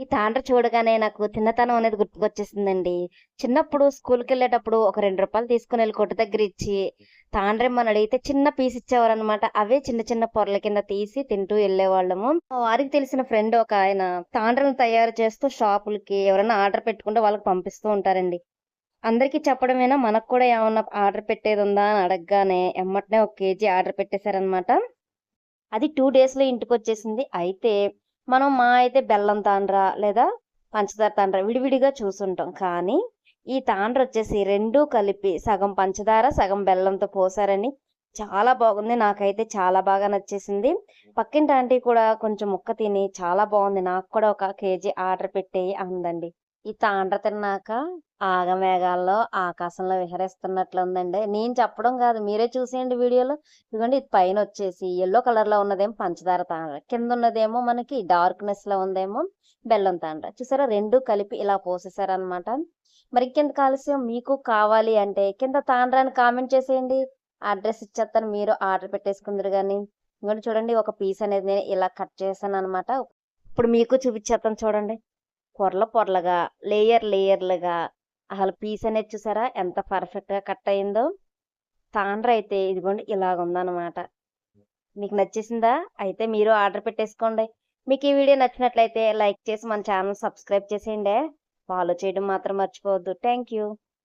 ఈ తాండ్ర చూడగానే నాకు చిన్నతనం అనేది గుర్తుకొచ్చేసిందండి. చిన్నప్పుడు స్కూల్కి వెళ్ళేటప్పుడు ఒక రెండు రూపాయలు తీసుకుని వెళ్ళి కొట్టు దగ్గర ఇచ్చి, తాండ్రేమ్మని అడిగితే చిన్న పీస్ ఇచ్చేవారనమాట. అవే చిన్న చిన్న పొరల కింద తీసి తింటూ వెళ్ళేవాళ్ళము వారికి తెలిసిన ఫ్రెండ్ ఒక ఆయన తాండ్రను తయారు చేస్తూ షాపులకి ఎవరైనా ఆర్డర్ పెట్టుకుంటే వాళ్ళకి పంపిస్తూ ఉంటారండి. అందరికీ చెప్పడమేనా మనకు కూడా ఏమన్నా ఆర్డర్ పెట్టేది ఉందా అని అడగగానే ఎమ్మటనే ఒక కేజీ ఆర్డర్ పెట్టేశారనమాట. అది టూ డేస్‌లో ఇంటికి వచ్చేసింది అయితే మనం మా అయితే బెల్లం తాండ్ర లేదా పంచదార తాండ్ర విడివిడిగా చూసుంటాం. కానీ ఈ తాండ్ర వచ్చేసి రెండూ కలిపి సగం పంచదార, సగం బెల్లంతో పోసారని చాలా బాగుంది. నాకైతే చాలా బాగా నచ్చేసింది. పక్కింటి ఆంటీ కూడా కొంచెం ముక్క తిని చాలా బాగుంది నాకు కూడా ఒక కేజీ ఆర్డర్ పెట్టేయి అందండి. ఈ తాండ్ర తిన్నాక ఆగమేఘాల్లో ఆకాశంలో విహరిస్తున్నట్లుందండి. నేను చెప్పడం కాదు మీరే చూసేయండి వీడియోలో. ఇదిగోండి ఇది పైన వచ్చేసి ఎల్లో కలర్‌లో ఉన్నదేమో పంచదార తాండ్ర. కింద ఉన్నదేమో మనకి డార్క్‌నెస్‌లో ఉందేమో బెల్లం తాండ్ర. చూసారా రెండు కలిపి ఇలా పోసేసారనమాట మరి ఇంకెంత కాలుష్యం మీకు కావాలి అంటే కింద తాండ్రాన్ని కామెంట్ చేసేయండి. అడ్రస్ ఇచ్చేత్తాను మీరు ఆర్డర్ పెట్టేసుకుందురు కానీ ఇంకోటి చూడండి ఒక పీస్ అనేది నేను ఇలా కట్ చేశాననమాట. ఇప్పుడు మీకు చూపించేస్తాను చూడండి. పొరల పొరలుగా, లేయర్ లేయర్లుగా అసలు పీస్ అనేది చూసారా ఎంత పర్ఫెక్ట్‌గా కట్ అయిందో. తాండ్ర అయితే ఇదిగోండి ఇలాగుందనమాట. మీకు నచ్చేసిందా? అయితే మీరు ఆర్డర్ పెట్టేసుకోండి. మీకు ఈ వీడియో నచ్చినట్లయితే లైక్ చేసి మన ఛానల్ సబ్స్క్రైబ్ చేసేయండి ఫాలో చేయడం మాత్రం మర్చిపోవద్దు. Thank you.